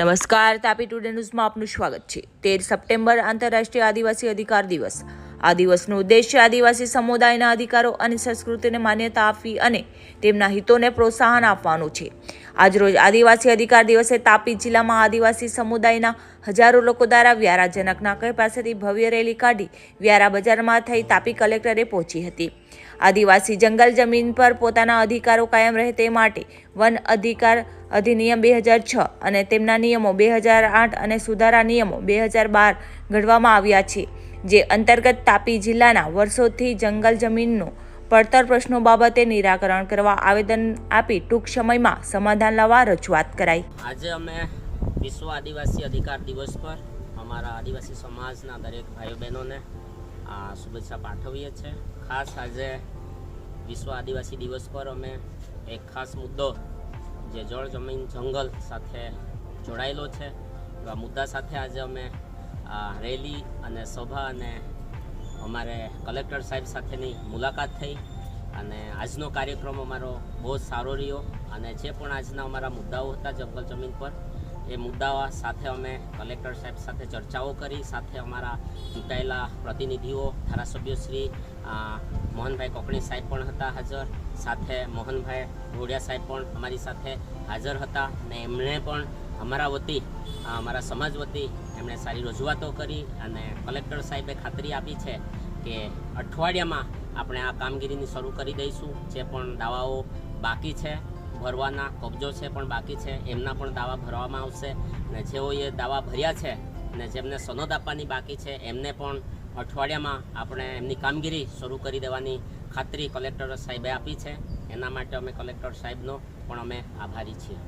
નમસ્કાર, તાપી ટુડે ન્યૂઝમાં આપનું સ્વાગત છે. તેર સપ્ટેમ્બર આંતરરાષ્ટ્રીય આદિવાસી અધિકાર દિવસ. આ દિવસનો ઉદ્દેશ્ય આદિવાસી સમુદાયના અધિકારો અને સંસ્કૃતિને માન્યતા આપવી અને તેમના હિતોને પ્રોત્સાહન આપવાનું છે. આજરોજ આદિવાસી અધિકાર દિવસે તાપી જિલ્લામાં આદિવાસી સમુદાયના હજારો લોકો દ્વારા વ્યારા જનકના કઈ પાસેથી ભવ્ય રેલી કાઢી વ્યારા બજારમાં થઈ તાપી કલેક્ટરે પહોંચી હતી. આદિવાસી જંગલ જમીન પર પોતાના અધિકારો કાયમ રહે તે માટે વન અધિકાર અધિનિયમ બે હજાર છ અને તેમના નિયમો બે હજાર આઠ અને સુધારા નિયમો બે હજાર બાર ઘડવામાં આવ્યા છે, જે અંતર્ગત તાપી જિલ્લાના વર્ષોથી જંગલ જમીનનું પડતર પ્રશ્નો બાબતે નિરાકરણ કરવા આવેદન આપી ટૂંક સમયમાં સમાધાન લાવવા રજૂઆત કરાઈ. આજે અમે વિશ્વ આદિવાસી અધિકાર દિવસ પર અમારા આદિવાસી સમાજના દરેક ભાઈઓ બહેનોને આ શુભેચ્છા પાઠવીએ છીએ. ખાસ આજે વિશ્વ આદિવાસી દિવસ પર અમે એક ખાસ મુદ્દો જે જળ જમીન જંગલ સાથે જોડાયેલો છે. એવા મુદ્દા સાથે આજે અમે રેલી અને સભા અને અમારે કલેક્ટર સાહેબ સાથેની મુલાકાત થઈ અને આજનો કાર્યક્રમ અમારો બહુ સારો રહ્યો અને જે પણ આજના અમારા મુદ્દાઓ હતા જંગલ જમીન પર એ મુદ્દાઓ સાથે અમે કલેક્ટર સાહેબ સાથે ચર્ચાઓ કરી, સાથે અમારા ચૂંટાયેલા પ્રતિનિધિઓ ધારાસભ્યશ્રી મોહનભાઈ કોકણી સાહેબ પણ હતા હાજર, સાથે મોહનભાઈ ઘોડિયા સાહેબ પણ અમારી સાથે હાજર હતા અને એમણે પણ અમારા વતી અમારા સમાજ વતી એમણે સારી રજૂઆતો કરી અને કલેક્ટર સાહેબે ખાતરી આપી છે કે અઠવાડિયામાં આપણે આ કામગીરીની શરૂ કરી દઈશું, જે પણ દાવાઓ બાકી છે. ભરવાના કબજો છે પણ બાકી છે, એમના પણ દાવા ભરવામાં આવશે અને જેઓએ દાવા ભર્યા છે અને જેમને સનદ આપવાની બાકી છે, એમને પણ અઠવાડિયામાં આપણે એમની કામગીરી શરૂ કરી દેવાની ખાતરી કલેક્ટર સાહેબે આપી છે. એના માટે અમે કલેક્ટર સાહેબનો પણ અમે આભારી છીએ.